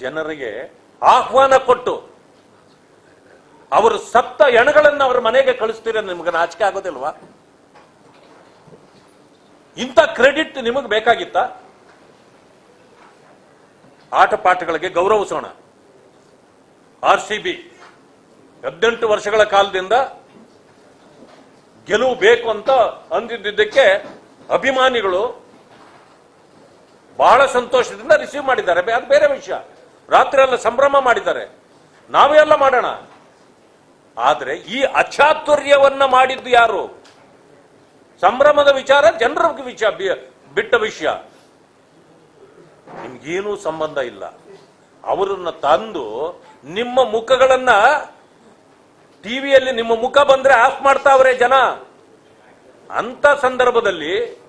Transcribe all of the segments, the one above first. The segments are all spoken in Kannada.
ಜನರಿಗೆ ಆಹ್ವಾನ ಕೊಟ್ಟು ಅವರು ಸತ್ತ ಎಣಗಳನ್ನು ಅವರ ಮನೆಗೆ ಕಳಿಸ್ತೀರ ನಿಮ್ಗೆ ನಾಚಿಕೆ ಆಗೋದಿಲ್ವಾ? ಇಂಥ ಕ್ರೆಡಿಟ್ ನಿಮಗೆ ಬೇಕಾಗಿತ್ತ? ಆಟ ಪಾಠಗಳಿಗೆ ಗೌರವಿಸೋಣ. ಆರ್ ಸಿ ಬಿ ಹದಿನೆಂಟು ವರ್ಷಗಳ ಕಾಲದಿಂದ ಗೆಲುವು ಬೇಕು ಅಂತ ಅಂದಿದ್ದಕ್ಕೆ ಅಭಿಮಾನಿಗಳು ಬಹಳ ಸಂತೋಷದಿಂದ ರಿಸೀವ್ ಮಾಡಿದ್ದಾರೆ. ಅದು ಬೇರೆ ವಿಷಯ. ರಾತ್ರಿ ಎಲ್ಲ ಸಂಭ್ರಮ ಮಾಡಿದ್ದಾರೆ. ನಾವೇ ಎಲ್ಲ ಮಾಡೋಣ. ಆದರೆ ಈ ಅಚಾತುರ್ಯವನ್ನ ಮಾಡಿದ್ದು ಯಾರು? ಸಂಭ್ರಮದ ವಿಚಾರ, ಜನರ ವಿಷಯ ಬಿಟ್ಟ ವಿಷಯ. ನಿಮ್ಗೇನೂ ಸಂಬಂಧ ಇಲ್ಲ. ಅವರನ್ನ ತಂದು ನಿಮ್ಮ ಮುಖಗಳನ್ನ ಟಿವಿಯಲ್ಲಿ ನಿಮ್ಮ ಮುಖ ಬಂದ್ರೆ ಆಫ್ ಮಾಡ್ತಾವ್ರೆ ಜನ. ಅಂತ ಸಂದರ್ಭದಲ್ಲಿ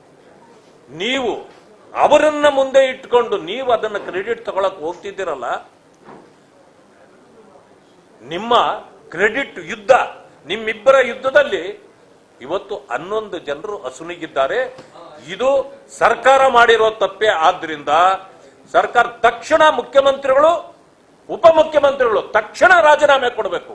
ನೀವು ಅವರನ್ನ ಮುಂದೆ ಇಟ್ಕೊಂಡು ನೀವು ಅದನ್ನ ಕ್ರೆಡಿಟ್ ತಗೊಳಕ್ ಹೋಗ್ತಿದ್ದೀರಲ್ಲ, ನಿಮ್ಮ ಕ್ರೆಡಿಟ್ ಯುದ್ಧ, ನಿಮ್ಮಿಬ್ಬರ ಯುದ್ಧದಲ್ಲಿ ಇವತ್ತು ಹನ್ನೊಂದು ಜನರು ಅಸುನಿಗಿದ್ದಾರೆ. ಇದು ಸರ್ಕಾರ ಮಾಡಿರೋ ತಪ್ಪೇ. ಆದ್ರಿಂದ ಸರ್ಕಾರ ತಕ್ಷಣ ಮುಖ್ಯಮಂತ್ರಿಗಳು, ಉಪಮುಖ್ಯಮಂತ್ರಿಗಳು ತಕ್ಷಣ ರಾಜೀನಾಮೆ ಕೊಡಬೇಕು.